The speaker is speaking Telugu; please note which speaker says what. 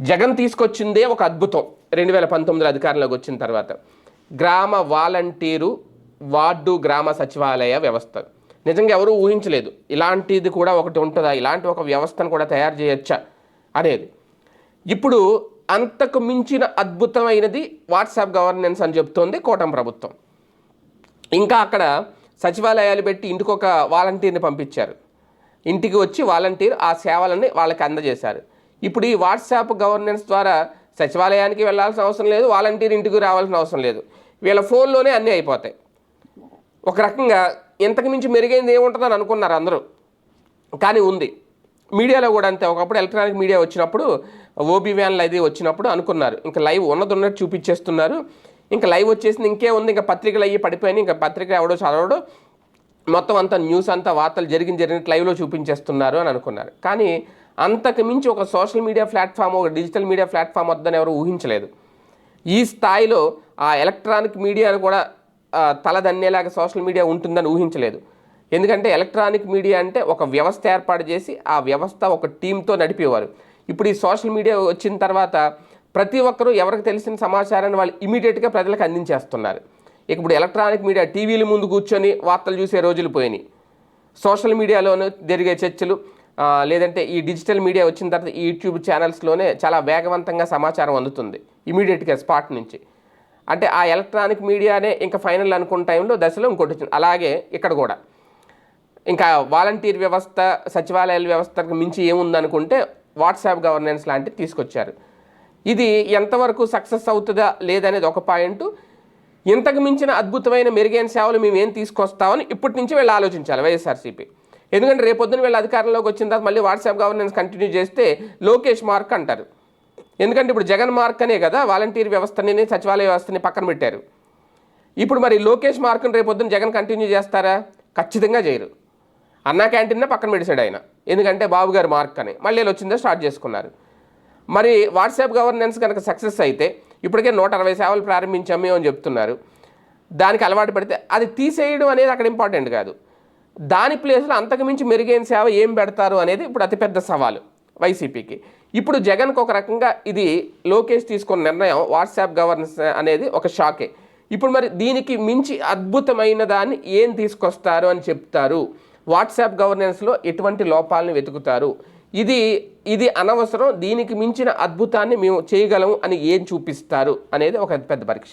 Speaker 1: జగన్ తీసుకొచ్చిందే ఒక అద్భుతం. రెండు వేల పంతొమ్మిదిలో అధికారంలోకి వచ్చిన తర్వాత. గ్రామ వాలంటీరు వార్డు గ్రామ సచివాలయ వ్యవస్థ. నిజంగా ఎవరూ ఊహించలేదు. ఇలాంటిది కూడా ఒకటి ఉంటుందా? ఇలాంటి ఒక వ్యవస్థను కూడా తయారు చేయొచ్చా? అనేది. ఇప్పుడు అంతకు మించిన అద్భుతమైనది వాట్సాప్ గవర్నెన్స్ అని చెప్తోంది కోటం ప్రభుత్వం. ఇంకా అక్కడ సచివాలయాలు పెట్టి ఇంటికి ఒక వాలంటీర్ని పంపించారు. ఇంటికి వచ్చి వాలంటీర్ ఆ సేవలని వాళ్ళకి అందజేశారు. ఇప్పుడు ఈ వాట్సాప్ గవర్నెన్స్ ద్వారా సచివాలయానికి వెళ్ళాల్సిన అవసరం లేదు వాలంటీర్ ఇంటికి రావాల్సిన అవసరం లేదు. వీళ్ళ ఫోన్లోనే అన్నీ అయిపోతాయి. ఒక రకంగా ఇంతకు మించి మెరుగైంది ఏముంటుందని అనుకున్నారు అందరూ. కానీ ఉంది. మీడియాలో కూడా అంతే. ఒకప్పుడు ఎలక్ట్రానిక్ మీడియా వచ్చినప్పుడు ఓబీ వ్యాన్లు అది వచ్చినప్పుడు అనుకున్నారు. ఇంకా లైవ్ ఉన్నది ఉన్నట్టు చూపించేస్తున్నారు. ఇంకా లైవ్ వచ్చేసింది ఇంకే ఉంది. ఇంకా పత్రికలు అయ్యి పడిపోయినాయి. ఇంకా పత్రిక ఎవడో చదవడో. మొత్తం అంతా న్యూస్ అంతా వార్తలు జరిగిన జరిగినట్టు లైవ్లో చూపించేస్తున్నారు అని అనుకున్నారు. కానీ అంతకు మించి ఒక సోషల్ మీడియా ప్లాట్ఫామ్ ఒక డిజిటల్ మీడియా ప్లాట్ఫామ్ వద్దని ఎవరు ఊహించలేదు. ఈ స్థాయిలో ఆ ఎలక్ట్రానిక్ మీడియాను కూడా తలదన్నేలాగా సోషల్ మీడియా ఉంటుందని ఊహించలేదు. ఎందుకంటే ఎలక్ట్రానిక్ మీడియా అంటే ఒక వ్యవస్థ ఏర్పాటు చేసి ఆ వ్యవస్థ ఒక టీంతో నడిపేవారు. ఇప్పుడు ఈ సోషల్ మీడియా వచ్చిన తర్వాత ప్రతి ఒక్కరూ ఎవరికి తెలిసిన సమాచారాన్ని వాళ్ళు ఇమీడియట్గా ప్రజలకు అందించేస్తున్నారు. ఇక ఇప్పుడు ఎలక్ట్రానిక్ మీడియా టీవీల ముందు కూర్చొని వార్తలు చూసే రోజులు పోయినాయి. సోషల్ మీడియాలోనూ జరిగే చర్చలు లేదంటే ఈ డిజిటల్ మీడియా వచ్చిన తర్వాత ఈ యూట్యూబ్ ఛానల్స్లోనే చాలా వేగవంతంగా సమాచారం అందుతుంది. ఇమీడియట్గా స్పాట్ నుంచి. అంటే ఆ ఎలక్ట్రానిక్ మీడియానే ఇంకా ఫైనల్ అనుకున్న టైంలో దశలో ఇంకోటి వచ్చింది. అలాగే ఇక్కడ కూడా. ఇంకా వాలంటీర్ వ్యవస్థ సచివాలయాల వ్యవస్థకు మించి ఏముందనుకుంటే వాట్సాప్ గవర్నెన్స్ లాంటివి తీసుకొచ్చారు. ఇది ఎంతవరకు సక్సెస్ అవుతుందా లేదనేది ఒక పాయింట్. ఇంతకు మించిన అద్భుతమైన మెరుగైన సేవలు మేము ఏం తీసుకొస్తామని ఇప్పటి నుంచి వీళ్ళు ఆలోచించాలి. వైఎస్ఆర్సీపీ. ఎందుకంటే రేపొద్దున వీళ్ళు అధికారంలోకి వచ్చిన తర్వాత మళ్ళీ వాట్సాప్ గవర్నెన్స్ కంటిన్యూ చేస్తే లోకేష్ మార్క్ అంటారు. ఎందుకంటే ఇప్పుడు జగన్ మార్క్ అనే కదా వాలంటీర్ వ్యవస్థని సచివాలయ వ్యవస్థని పక్కన పెట్టారు. ఇప్పుడు మరి లోకేష్ మార్క్ని రేపొద్దున జగన్ కంటిన్యూ చేస్తారా? ఖచ్చితంగా చేయరు. అన్నా క్యాంటీన్నే పక్కన పెట్టాడు ఆయన. ఎందుకంటే బాబు గారు మార్క్ అని. మళ్ళీ వీళ్ళు వచ్చిందో స్టార్ట్ చేసుకున్నారు. మరి వాట్సాప్ గవర్నెన్స్ కనుక సక్సెస్ అయితే ఇప్పటికే నూట అరవై సేవలు ప్రారంభించాము అని చెప్తున్నారు. దానికి అలవాటు పడితే అది తీసేయడం అనేది అక్కడ ఇంపార్టెంట్ కాదు. దాని ప్లేస్లో అంతకుమించి మెరుగైన సేవ ఏం పెడతారు అనేది ఇప్పుడు అతిపెద్ద సవాలు వైసీపీకి. ఇప్పుడు జగన్కు ఒక రకంగా ఇది లోకేష్ తీసుకున్న నిర్ణయం వాట్సాప్ గవర్నెన్స్ అనేది ఒక షాకే. ఇప్పుడు మరి దీనికి మించి అద్భుతమైన దాన్ని ఏం తీసుకొస్తారు అని చెప్తారు? వాట్సాప్ గవర్నెన్స్లో ఎటువంటి లోపాలను వెతుకుతారు? ఇది ఇది అనవసరం దీనికి మించిన అద్భుతాన్ని మేము చేయగలము అని ఏం చూపిస్తారు అనేది ఒక పెద్ద పరీక్ష.